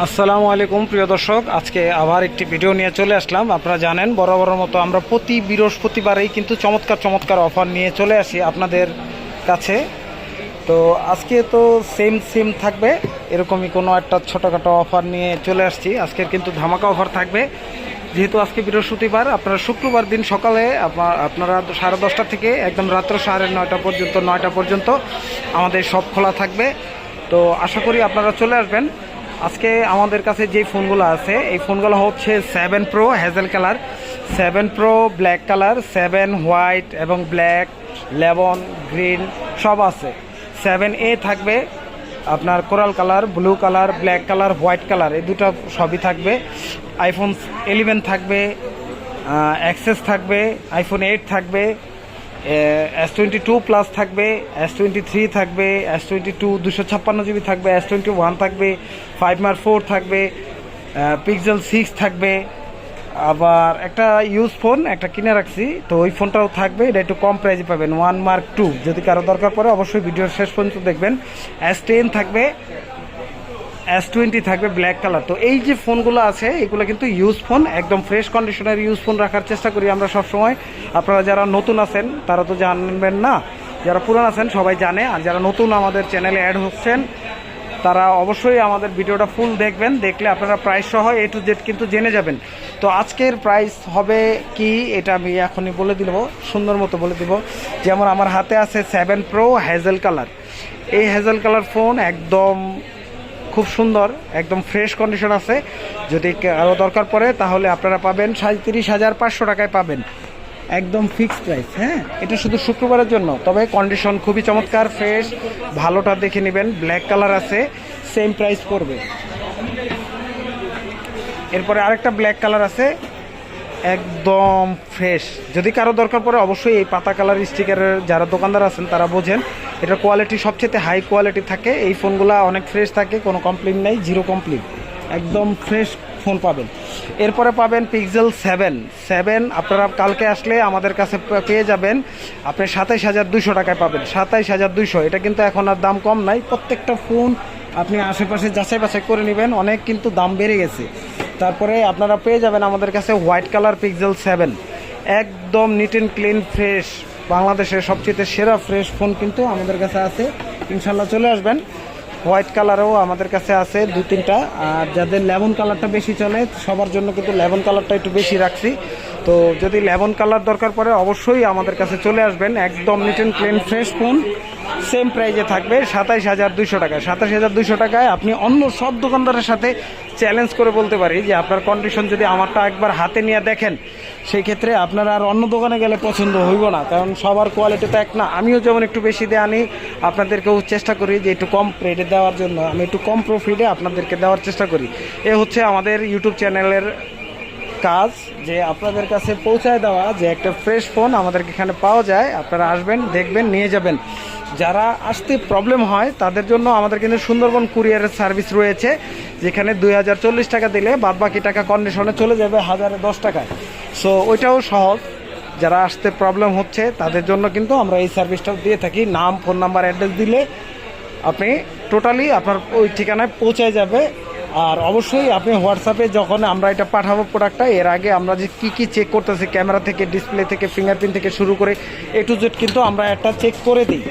আসসালামু আলাইকুম, প্রিয় দর্শক। আজকে আবার একটি ভিডিও নিয়ে চলে আসলাম। আপনারা জানেন, বরাবরের মতো আমরা প্রতি বৃহস্পতিবারেই কিন্তু চমৎকার চমৎকার অফার নিয়ে চলে আসি আপনাদের কাছে। তো আজকে তো সেম সেম থাকবে। এরকমই কোনো একটা ছোটোখাটো অফার নিয়ে চলে আসছি। আজকের কিন্তু ধামাকা অফার থাকবে। যেহেতু আজকে বৃহস্পতিবার, আপনারা শুক্রবার দিন সকালে আপনা- আপনারা সাড়ে দশটা থেকে একদম রাত্র সাড়ে নয়টা পর্যন্ত নয়টা পর্যন্ত আমাদের সব খোলা থাকবে। তো আশা করি আপনারা চলে আসবেন। আজকে আমাদের কাছে যে ফোনগুলো আছে, এই ফোনগুলো হচ্ছে seven pro hazel colour seven pro black colour seven white এবং ব্ল্যাক লেবন গ্রিন সব আছে। সেভেন এ থাকবে, আপনার coral colour blue colour black colour white colour এই দুটো সবই থাকবে। আইফোন ইলেভেন থাকবে অ্যাক্সেস থাকবে আইফোন এইট থাকবে এস টোয়েন্টি টু প্লাস থাকবে এস টোয়েন্টি থ্রি থাকবে এস টোয়েন্টি টু দুশো ছাপ্পান্ন জিবি থাকবে এস টোয়েন্টি ওয়ান থাকবে ফাইভ মার ফোর থাকবে পিক্সেল সিক্স থাকবে। আবার একটা ইউজ ফোন একটা কিনে রাখছি, তো ওই ফোনটাও থাকবে, এটা একটু কম প্রাইজে পাবেন ওয়ান মার্ক টু যদি কারও দরকার পড়ে, অবশ্যই ভিডিওর শেষ পর্যন্ত দেখবেন। এস টেন থাকবে এস টোয়েন্টি থাকবে ব্ল্যাক কালার তো এই যে ফোনগুলো আছে, এগুলো কিন্তু ইউজ ফোন একদম ফ্রেশ কন্ডিশনের ইউজ ফোন রাখার চেষ্টা করি আমরা সবসময়। আপনারা যারা নতুন আছেন, তারা তো জানবেন না। যারা পুরান আছেন, সবাই জানে। আর যারা নতুন আমাদের চ্যানেলে অ্যাড হচ্ছেন, তারা অবশ্যই আমাদের ভিডিওটা ফুল দেখবেন। দেখলে আপনারা প্রাইস সহ এ টু জেড কিন্তু জেনে যাবেন। তো আজকের প্রাইস হবে কি, এটা আমি এখনই বলে দিব, সুন্দর মতো বলে দিব। যেমন আমার হাতে আছে সেভেন প্রো হ্যাজেল কালার এই হ্যাজেল কালার ফোন একদম খুব সুন্দর, একদম ফ্রেশ কন্ডিশন আছে। যদি আরও দরকার পড়ে, তাহলে আপনারা পাবেন সাঁত্রিশ হাজার পাঁচশো টাকায় পাবেন। একদম ফিক্সড প্রাইস হ্যাঁ? এটা শুধু শুক্রবারের জন্য, তবে কন্ডিশন খুবই চমৎকার ফ্রেশ ভালোটা দেখে নেবেন ব্ল্যাক কালার আছে সেম প্রাইস পড়বে। এরপরে আরেকটা ব্ল্যাক কালার আছে একদম ফ্রেশ যদি কারও দরকার পড়ে, অবশ্যই এই পাতা কালার স্টিকারের যারা দোকানদার আছেন, তারা বোঝেন, এটা কোয়ালিটি সবচেয়ে হাই কোয়ালিটি থাকে। এই ফোনগুলো অনেক ফ্রেশ থাকে, কোনো কমপ্লেন নেই জিরো কমপ্লেন একদম ফ্রেশ ফোন পাবেন। এরপরে পাবেন পিক্সেল সেভেন সেভেন আপনারা কালকে আসলে আমাদের কাছে পেয়ে যাবেন। আপনি সাতাইশ হাজার দুশো টাকায় পাবেন। সাতাইশ হাজার দুশো এটা কিন্তু এখন আর দাম কম নাই। প্রত্যেকটা ফোন আপনি আশেপাশে যাচাই বাছাই করে নেবেন। অনেক কিন্তু দাম বেড়ে গেছে। তারপরে আপনারা পেয়ে যাবেন আমাদের কাছে হোয়াইট কালার পিক্সেল সেভেন একদম নিট অ্যান্ড ক্লিন ফ্রেশ বাংলাদেশের সবচেয়ে সেরা ফ্রেশ ফোন কিন্তু আমাদের কাছে আছে। ইনশাল্লাহ চলে আসবেন। হোয়াইট কালারও আমাদের কাছে আছে দু তিনটা। আর যাদের লেমন কালারটা বেশি চলে, সবার জন্য কিন্তু লেমন কালারটা একটু বেশি রাখছি। তো যদি লেমন কালার দরকার পড়ে, অবশ্যই আমাদের কাছে চলে আসবেন। একদম neat and clean fresh phone same প্রাইজে থাকবে সাতাইশ হাজার দুইশো টাকা। সাতাশ হাজার দুইশো টাকায় আপনি অন্য সব দোকানদারের সাথে চ্যালেঞ্জ করে বলতে পারি যে আপনার কন্ডিশন যদি আমারটা একবার হাতে নিয়ে দেখেন, সেই ক্ষেত্রে আপনার আর অন্য দোকানে গেলে পছন্দ হইব না। কারণ সবার কোয়ালিটি তো এক না। আমিও যেমন একটু বেশি দিয়ে আনি আপনাদেরকেও চেষ্টা করি যে একটু কম রেটে দেওয়ার জন্য। আমি একটু কম প্রফিটে আপনাদেরকে দেওয়ার চেষ্টা করি। এ হচ্ছে আমাদের ইউটিউব চ্যানেলের কাজ, যে আপনাদের কাছে পৌঁছায় দেওয়া যে একটা ফ্রেশ ফোন আমাদের এখানে পাওয়া যায়। আপনারা আসবেন, দেখবেন, নিয়ে যাবেন। যারা আসতে প্রবলেম হয়, তাদের জন্য আমাদের কিন্তু সুন্দরবন কুরিয়ারের সার্ভিস রয়েছে, যেখানে দুই হাজার চল্লিশ টাকা দিলে বাদ বাকি টাকা কন্ডিশনে চলে যাবে হাজারে দশ টাকায়। সো ওইটাও সহজ। যারা আসতে প্রবলেম হচ্ছে, তাদের জন্য কিন্তু আমরা এই সার্ভিসটাও দিয়ে থাকি। নাম ফোন নাম্বার অ্যাড্রেস দিলে আপনি টোটালি আপনার ওই ঠিকানায় পৌঁছে যাবে। আর অবশ্যই আপনি হোয়াটসঅ্যাপে যখন আমরা এটা পাঠাবো প্রোডাক্টটা এর আগে আমরা যে কী কী চেক করতেছি ক্যামেরা থেকে ডিসপ্লে থেকে ফিঙ্গারপ্রিন্ট থেকে শুরু করে এ টু জেড কিন্তু আমরা একটা চেক করে দিই।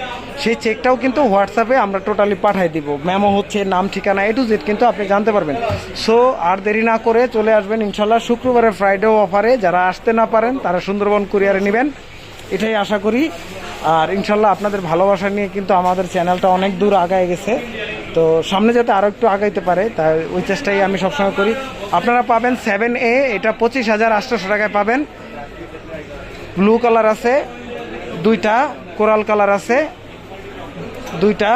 সেই চেকটাও কিন্তু হোয়াটসঅ্যাপে আমরা টোটালি পাঠাই দিব। ম্যামও হচ্ছে, নাম, ঠিকানা এ টু জেড কিন্তু আপনি জানতে পারবেন। সো আর দেরি না করে চলে আসবেন ইনশাল্লাহ শুক্রবারের ফ্রাইডে অফারে যারা আসতে না পারেন, তারা সুন্দরবন কুরিয়ারে নেবেন। এটাই আশা করি। আর ইনশাল্লাহ আপনাদের ভালোবাসা নিয়ে কিন্তু আমাদের চ্যানেলটা অনেক দূর আগায় গেছে। তো সামনে যাতে আরও একটু আগাইতে পারে, তাই ওই চেষ্টাই আমি সবসময় করি। আপনারা পাবেন সেভেন এ এটা পঁচিশ হাজার আটশোশো টাকায় পাবেন। ব্লু কালার আছে, দুইটা কোরাল কালার আছে, দুইটা।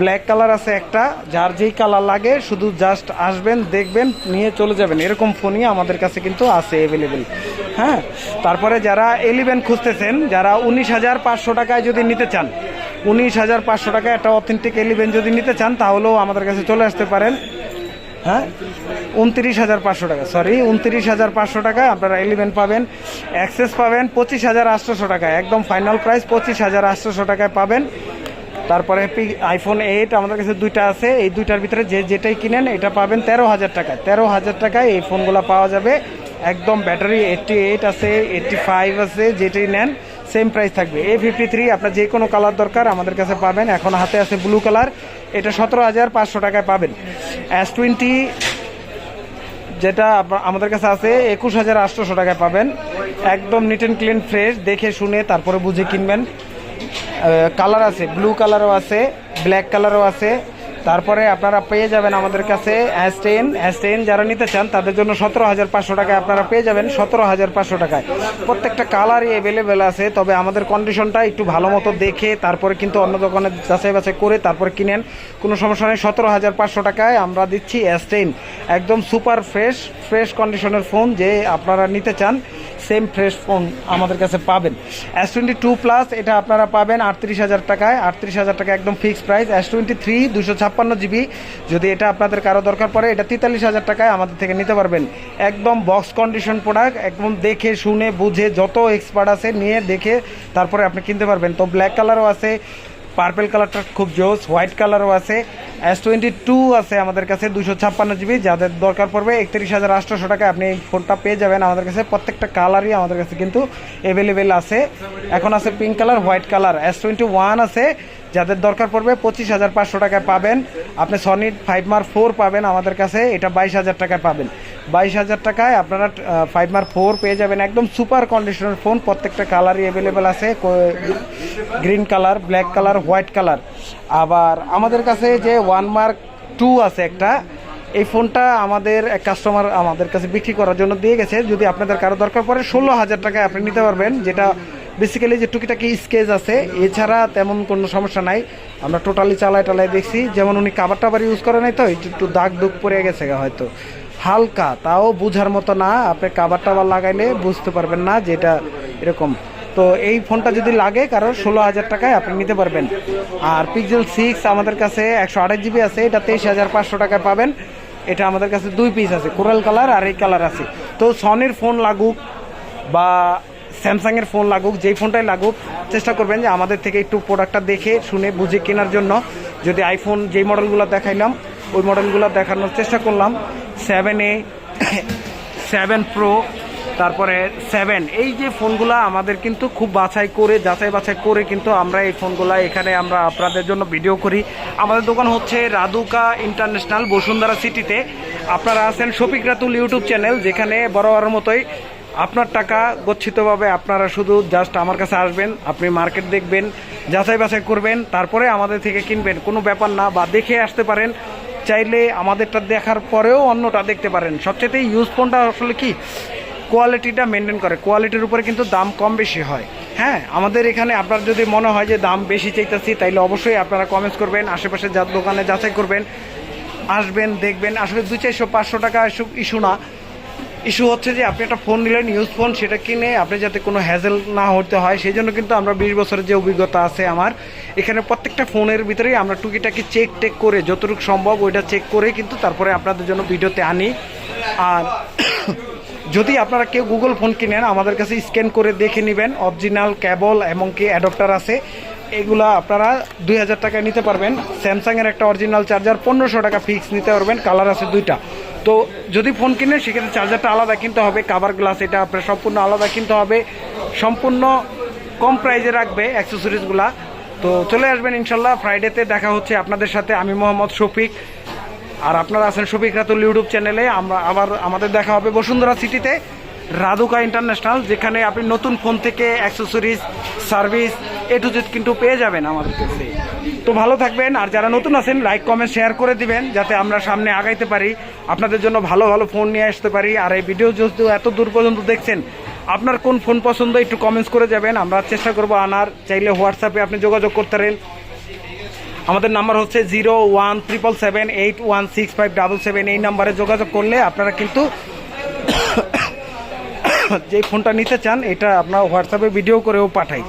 ব্ল্যাক কালার আছে একটা, যার যেই কালার লাগে, শুধু জাস্ট আসবেন, দেখবেন, নিয়ে চলে যাবেন। এরকম ফোনই আমাদের কাছে কিন্তু আছে অ্যাভেলেবেল হ্যাঁ? তারপরে যারা এলিভেন খুঁজতেছেন, যারা উনিশ হাজার পাঁচশো টাকায় যদি নিতে চান উনিশ হাজার পাঁচশো টাকায় একটা অথেন্টিক এলিভেন যদি নিতে চান, তাহলেও আমাদের কাছে চলে আসতে পারেন। হ্যাঁ? উনত্রিশ হাজার পাঁচশো টাকা সরি উনত্রিশ হাজার পাঁচশো টাকা আপনারা এলিভেন পাবেন অ্যাক্সেস পাবেন পঁচিশ হাজার আটশোশো টাকায় একদম ফাইনাল প্রাইস পঁচিশ হাজার আটশোশো টাকায় পাবেন। তারপরে আইফোন এইট আমাদের কাছে দুইটা আছে, এই দুইটার ভিতরে যে যেটাই কিনেন, এটা পাবেন তেরো হাজার টাকায় তেরো হাজার টাকায় এই ফোনগুলো পাওয়া যাবে। একদম ব্যাটারি এইটটি এইট আছে এইটটি ফাইভ আছে, যেটাই নেন। সেম প্রাইস থাকবে। এ ফিফটি থ্রি আপনার যে কোনো কালার দরকার আমাদের কাছে পাবেন। এখন হাতে আছে ব্লু কালার এটা সতেরো হাজার পাঁচশো টাকায় পাবেন। এস টোয়েন্টি যেটা আমাদের কাছে আছে, একুশ হাজার আটশোশো টাকায় পাবেন। একদম নিট অ্যান্ড ক্লিন ফ্রেশ দেখে শুনে তারপরে বুঝে কিনবেন। কালার আছে ব্লু কালারও আছে ব্ল্যাক কালারও আছে। তারপরে আপনারা পেয়ে যাবেন আমাদের কাছে অ্যাস টেন অ্যাস যারা নিতে চান, তাদের জন্য সতেরো হাজার পাঁচশো টাকায় আপনারা পেয়ে যাবেন সতেরো হাজার পাঁচশো টাকায়। প্রত্যেকটা কালারই অ্যাভেলেবেল আছে, তবে আমাদের কন্ডিশনটা একটু ভালো মতো দেখে, তারপরে কিন্তু অন্য দোকানে যাচাই বাছাই করে তারপরে কিনেন। কোনো সমস্যা নেই, সতেরো হাজার পাঁচশো টাকায় আমরা দিচ্ছি অ্যাস টেন একদম সুপার ফ্রেশ ফ্রেশ কন্ডিশনের ফোন যে আপনারা নিতে চান সেম ফ্রেশ ফোন আমাদের কাছে পাবেন। এস টোয়েন্টি টু প্লাস এটা আপনারা পাবেন আটত্রিশ হাজার টাকায়। আটত্রিশ হাজার টাকা একদম fixed price S twenty three দুশো ছাপ্পান্ন জিবি। যদি এটা আপনাদের কারও দরকার পড়ে, এটা তেতাল্লিশ হাজার টাকায় আমাদের থেকে নিতে পারবেন। একদম বক্স কন্ডিশন প্রোডাক্ট একদম দেখে, শুনে, বুঝে, যত এক্সপার্ট আছে, নিয়ে, দেখে, তারপরে আপনি কিনতে পারবেন। তো ব্ল্যাক কালারও আছে পার্পেল কালারটা খুব জোস হোয়াইট কালারও আছে। এস টোয়েন্টি টু আছে আমাদের কাছে দুশো ছাপ্পান্ন জিবি যাদের দরকার পড়বে একত্রিশ হাজার আটশোশো টাকায় আপনি এই ফোনটা পেয়ে যাবেন। আমাদের কাছে প্রত্যেকটা কালারই আমাদের কাছে কিন্তু অ্যাভেলেবেল আছে। এখন আছে pink colour white colour S twenty one আছে। যাদের দরকার পড়বে পঁচিশ হাজার পাঁচশো টাকায় পাবেন। আপনি সনি ফাইভ মার ফোর পাবেন আমাদের কাছে, এটা বাইশ হাজার টাকায় পাবেন। বাইশ হাজার টাকায় আপনারা ফাইভ মার ফোর পেয়ে যাবেন। একদম সুপার কন্ডিশনের ফোন প্রত্যেকটা কালারই অ্যাভেলেবেল আছে। Green colour black colour white colour আবার আমাদের কাছে যে ওয়ান মার্ক টু আছে একটা, এই ফোনটা আমাদের এক কাস্টমার আমাদের কাছে বিক্রি করার জন্য দিয়ে গেছে। যদি আপনাদের কারও দরকার পড়ে, ষোলো হাজার টাকায় আপনি নিতে পারবেন, যেটা বেসিক্যালি যে টুকিটাকি স্কেচ আছে। এছাড়া তেমন কোনো সমস্যা নাই। আমরা টোটালি চালায় টালায় দেখছি। যেমন উনি কাবার টাবার ইউজ করে নাই তো, একটু দাগ দুগ পড়ে গেছে হয়তো। হালকা, তাও বুঝার মতো না। আপনি কাবার টাবার লাগাইলে বুঝতে পারবেন না যেটা এরকম। তো এই ফোনটা যদি লাগে কারও ষোলো হাজার টাকায় আপনি নিতে পারবেন। আর পিক্সেল সিক্স আমাদের কাছে একশো আঠাশ জিবি আছে, এটা তেইশ হাজার পাঁচশো টাকায় পাবেন। এটা আমাদের কাছে দুই পিস আছে কোরাল কালার আর এই কালার আছে। তো সনির ফোন লাগুক বা স্যামসাংয়ের ফোন লাগুক, যেই ফোনটাই লাগুক, চেষ্টা করবেন যে আমাদের থেকে একটু প্রোডাক্টটা দেখে, শুনে, বুঝে কেনার জন্য। যদি আইফোন যেই মডেলগুলো দেখাইলাম ওই মডেলগুলো দেখানোর চেষ্টা করলাম। সেভেন এ সেভেন প্রো তারপরে সেভেন এই যে ফোনগুলো আমাদের কিন্তু খুব বাছাই করে, যাচাই বাছাই করে কিন্তু আমরা এই ফোনগুলো এখানে আমরা আপনাদের জন্য ভিডিও করি। আমাদের দোকান হচ্ছে রাদুকা ইন্টারন্যাশনাল বসুন্ধরা সিটিতে। আপনারা আছেন শফিক রাতুল ইউটিউব চ্যানেল, যেখানে বড় মতোই আপনার টাকা গচ্ছিতভাবে আপনারা শুধু জাস্ট আমার কাছে আসবেন, আপনি মার্কেট দেখবেন, যাচাই বাছাই করবেন, তারপরে আমাদের থেকে কিনবেন। কোনো ব্যাপার না, বা দেখে আসতে পারেন। চাইলে আমাদেরটা দেখার পরেও অন্যটা দেখতে পারেন। সবচেয়ে ইউজ ফোনটা আসলে কি? কোয়ালিটিটা মেনটেন করে। কোয়ালিটির উপরে কিন্তু দাম কম বেশি হয়। হ্যাঁ আমাদের এখানে আপনার যদি মনে হয় যে দাম বেশি চাইতেছি, তাইলে অবশ্যই আপনারা কমেন্টস করবেন, আশেপাশে যা দোকানে যাচাই করবেন, আসবেন, দেখবেন। আসলে দু চারশো, পাঁচশো টাকা ইস্যু না। ইস্যু হচ্ছে যে আপনি একটা ফোন নিলেন ইউজ ফোন সেটা কিনে আপনি যাতে কোনো হ্যাজেল না হতে হয়, সেই জন্য কিন্তু আমরা বিশ বছরের যে অভিজ্ঞতা আছে আমার, এখানে প্রত্যেকটা ফোনের ভিতরেই আমরা টুকিটাকি চেক টেক করে, যতটুকু সম্ভব ওইটা চেক করে কিন্তু তারপরে আপনাদের জন্য ভিডিওতে আনি। আর যদি আপনারা কেউ গুগল ফোন কিনেন, আমাদের কাছে স্ক্যান করে দেখে নেবেন অরিজিনাল কেবল এমনকি অ্যাডপ্টার আছে। এগুলা আপনারা দুই হাজার টাকায় নিতে পারবেন। স্যামসাংয়ের একটা অরিজিনাল চার্জার পনেরোশো টাকা ফিক্স নিতে পারবেন কালার আছে দুইটা। তো যদি ফোন কিনে, সেক্ষেত্রে চার্জারটা আলাদা কিনতে হবে কাভার গ্লাস এটা আপনার সম্পূর্ণ আলাদা কিনতে হবে, সম্পূর্ণ কম প্রাইজে রাখবে অ্যাক্সেসরিজগুলা তো চলে আসবেন ইনশাল্লাহ ফ্রাইডেতে দেখা হচ্ছে আপনাদের সাথে, আমি মোহাম্মদ শফিক। আর আপনারা আছেন শফিক রাতুল ইউটিউব চ্যানেলে, আমরা আবার আমাদের দেখা হবে বসুন্ধরা সিটিতে রাধুকা ইন্টারন্যাশনাল যেখানে আপনি নতুন ফোন থেকে accessories service A to Z কিন্তু পেয়ে যাবেন আমাদের কাছে। তো ভালো থাকবেন, আর যারা নতুন আছেন লাইক কমেন্ট শেয়ার করে দিবেন, যাতে আমরা সামনে আগাইতে পারি, আপনাদের জন্য ভালো ভালো ফোন নিয়ে আসতে পারি। আর এই ভিডিও যেহেতু এত দূর পর্যন্ত দেখছেন, আপনার কোন ফোন পছন্দ, একটু কমেন্টস করে যাবেন। আমরা চেষ্টা করব আনার, চাইলে হোয়াটসঅ্যাপে আপনি যোগাযোগ করতে পারেন। আমাদের নাম্বার হচ্ছে zero one triple seven eight one six five double seven এই নাম্বারে যোগাযোগ করলে আপনারা কিন্তু যে ফোনটা নিতে চান, এটা আপনারা হোয়াটসঅ্যাপে ভিডিও করেও পাঠাই।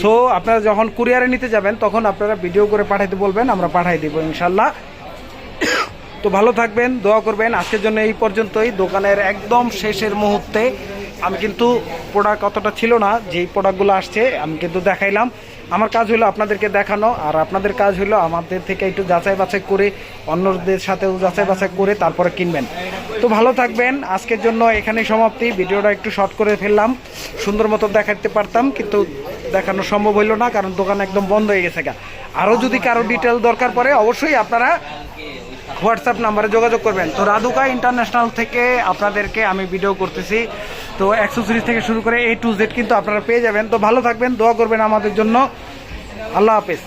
সো আপনারা যখন কুরিয়ারে নিতে যাবেন, তখন আপনারা ভিডিও করে পাঠাইতে বলবেন, আমরা পাঠাই দেবো ইনশাল্লাহ তো ভালো থাকবেন, দোয়া করবেন। আজকের জন্য এই পর্যন্তই। দোকানের একদম শেষের মুহূর্তে আমি কিন্তু প্রোডাক্ট অতটা ছিল না, যেই প্রোডাক্টগুলো আসছে, আমি কিন্তু দেখাইলাম। আমার কাজ হলো আপনাদেরকে দেখানো, আর আপনাদের কাজ হলো আমাদের থেকে একটু যাচাই বাছাই করে, অন্যদের সাথেও যাচাই বাছাই করে তারপরে কিনবেন। তো ভালো থাকবেন, আজকের জন্য এখানেই সমাপ্তি। ভিডিওটা একটু শর্ট করে ফেললাম, সুন্দর মতো দেখাতে পারতাম, কিন্তু দেখানো সম্ভব হইল না, কারণ দোকান একদম বন্ধ হয়ে গেছে গা। আরও যদি কারও ডিটেল দরকার পড়ে, অবশ্যই আপনারা হোয়াটসঅ্যাপ নাম্বারে যোগাযোগ করবেন। তো রাধুকা ইন্টারন্যাশনাল থেকে আপনাদেরকে আমি ভিডিও করতেছি। তো একশো অ্যাক্সেসরিজ থেকে শুরু করে এ টু জেড কিন্তু আপনারা পেয়ে যাবেন। তো ভালো থাকবেন, দোয়া করবেন আমাদের জন্য। আল্লাহ হাফেজ।